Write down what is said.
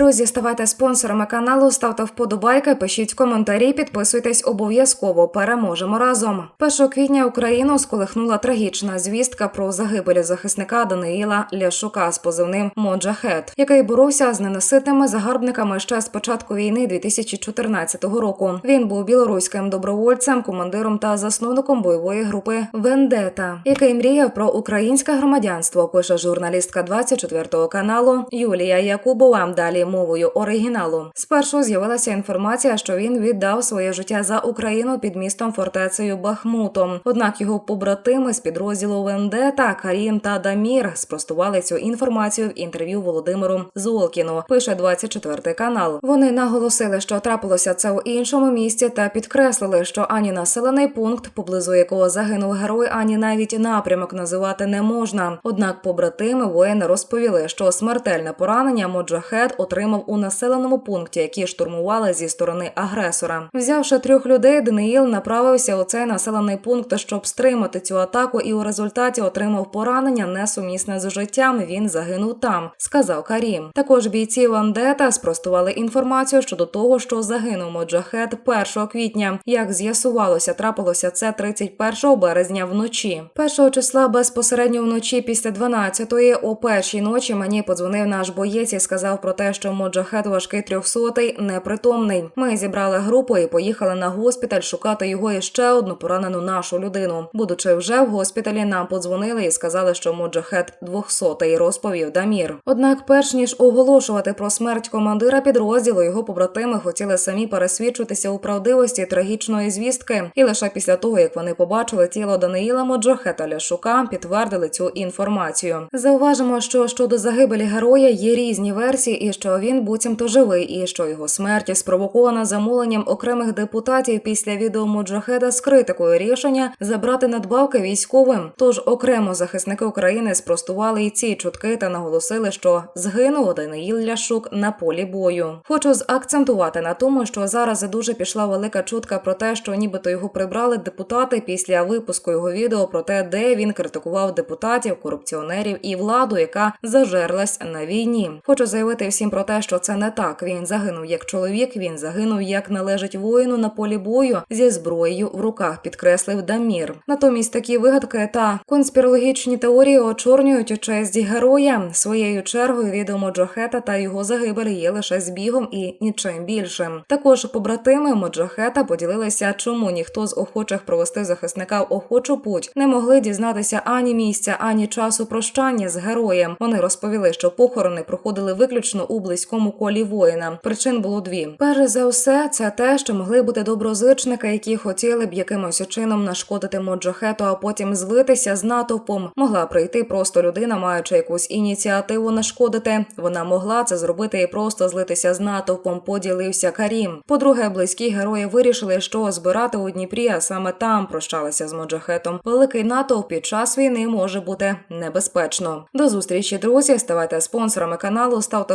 Друзі, ставайте спонсорами каналу, ставте вподобайки, пишіть коментарі, підписуйтесь обов'язково. Переможемо разом. 1 квітня Україну сколихнула трагічна звістка про загибель захисника Даниїла Ляшука з позивним Моджахет, який боровся з ненаситними загарбниками ще з початку війни 2014 року. Він був білоруським добровольцем, командиром та засновником бойової групи Вендета, який мріяв про українське громадянство. Пише журналістка 24 каналу Юлія Якубова. Далі мовою оригіналу. Спершу з'явилася інформація, що він віддав своє життя за Україну під містом фортецею Бахмутом. Однак його побратими з підрозділу Вендета Карім та Дамір спростували цю інформацію в інтерв'ю Володимиру Золкіну. Пише 24 канал. Вони наголосили, що трапилося це у іншому місті, та підкреслили, що ані населений пункт, поблизу якого загинув герой, ані навіть напрямок називати не можна. Однак побратими воїни розповіли, що смертельне поранення Моджахед отримав у населеному пункті, які штурмували зі сторони агресора. Взявши трьох людей, Даниїл направився у цей населений пункт, щоб стримати цю атаку, і у результаті отримав поранення несумісне з життям. Він загинув там, сказав Карім. Також бійці Вандета спростували інформацію щодо того, що загинув Моджахед 1 квітня. Як з'ясувалося, трапилося це 31 березня вночі. 1 числа безпосередньо вночі після 12-ї о першій ночі мені подзвонив наш боєць і сказав про те, що Моджахед важкий трьохсотий непритомний. Ми зібрали групу і поїхали на госпіталь шукати його і ще одну поранену нашу людину. Будучи вже в госпіталі, нам подзвонили і сказали, що Моджахед двохсотий, розповів Дамір. Однак, перш ніж оголошувати про смерть командира підрозділу, його побратими хотіли самі пересвідчитися у правдивості трагічної звістки, і лише після того, як вони побачили тіло Даниїла Моджахета Ляшука, підтвердили цю інформацію. Зауважимо, що щодо загибелі героя є різні версії, і що він буцімто живий, і що його смерть спровокована замовленням окремих депутатів після відео Моджахеда з критикою рішення забрати надбавки військовим. Тож окремо захисники України спростували і ці чутки та наголосили, що згинув Даниїл Ляшук на полі бою. Хочу заакцентувати на тому, що зараз дуже пішла велика чутка про те, що нібито його прибрали депутати після випуску його відео про те, де він критикував депутатів, корупціонерів і владу, яка зажерлась на війні. Хочу заявити всім про те, що це не так. Він загинув як чоловік. Він загинув як належить воїну на полі бою зі зброєю в руках, підкреслив Дамір. Натомість такі вигадки та конспірологічні теорії очорнюють честь героя. Своєю чергою відомо Джохета та його загибель є лише збігом і нічим більшим. Також побратими Моджахета поділилися, чому ніхто з охочих провести захисника в охочу путь не могли дізнатися ані місця, ані часу прощання з героєм. Вони розповіли, що похорони проходили виключно у близькому колі воїна. Причин було дві: перш за все, це те, що могли бути доброзичники, які хотіли б якимось чином нашкодити Моджахету, а потім злитися з натовпом. Могла прийти просто людина, маючи якусь ініціативу нашкодити. Вона могла це зробити і просто злитися з натовпом. Поділився Карім. По-друге, близькі герої вирішили, що збирати у Дніпрі, а саме там прощалися з Моджахетом. Великий натовп під час війни може бути небезпечно. До зустрічі, друзі. Ставайте спонсорами каналу, ставте